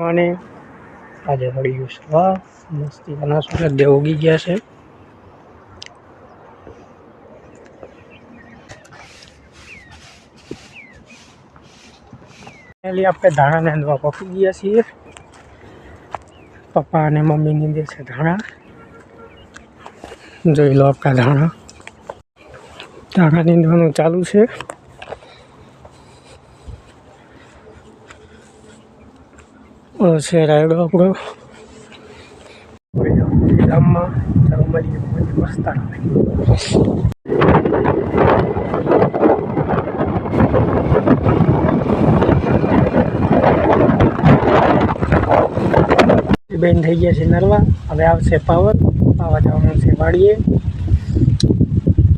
અને આજે મળી ગયું સવાર મસ્તી ના સુરત દેવ ઉગી ગયા છે. ફાઇનલી આપણે ધાણા નાંદવા પકી ગયા છીએ. પપ્પા અને મમ્મી નીંદે છે ધાણા. જોઈ લો આપણા ધાણા. ધાણા નીંદવાનું ચાલુ છે. છે રાયડો આપણો. ગામમાં બેન થઈ ગયા છે નરવા, હવે આવશે પાવર પાવા જવાનું છે વાડીએ.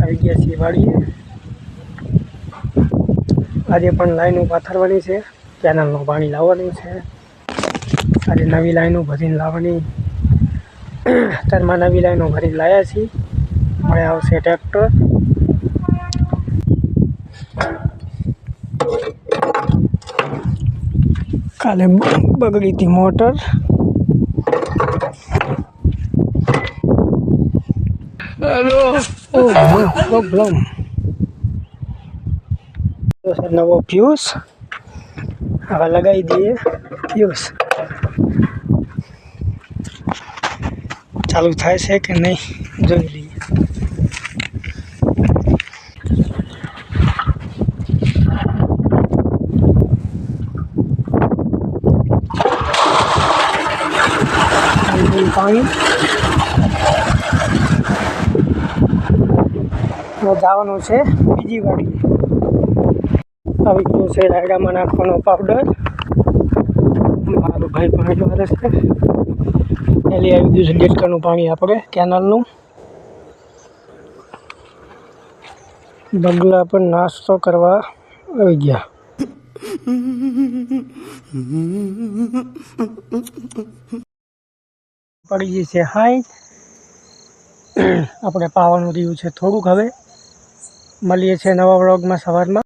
આવી ગયા છીએ વાડીએ. આજે પણ લાઈનો પાથરવાની છે, કેનલનું પાણી લાવવાનું છે. આજે નવી લાઈનો ભરીને લાવવાની. અત્યારમાં નવી લાઈનો ભરીને લાવ્યા છીએ. હવે આવશે ટ્રેક્ટર. કાલે બગડી હતી મોટર હેલો પ્રોબ્લેમ નવો ફ્યુઝ હવે લગાવી દઈએ ફ્યુઝ ચાલુ થાય છે કે નહીં, જોઈ લઈએ. પાણી. જવાનું છે બીજી વાડી આવી ગયો છે રાયડામાં નાખવાનો પાવડર મારો ભાઈ પાણી મારે છે. એલી આવી ગયું છે ડેટકાનું પાણી આપણે કેનલનું. બગલા પર નાસ્તો કરવા આવી ગયા. પડી ગઈ છે હાઈ આપણે પાવાનું રહ્યું છે થોડુંક હવે. મળીએ છીએ નવા વ્લોગમાં સવારમાં.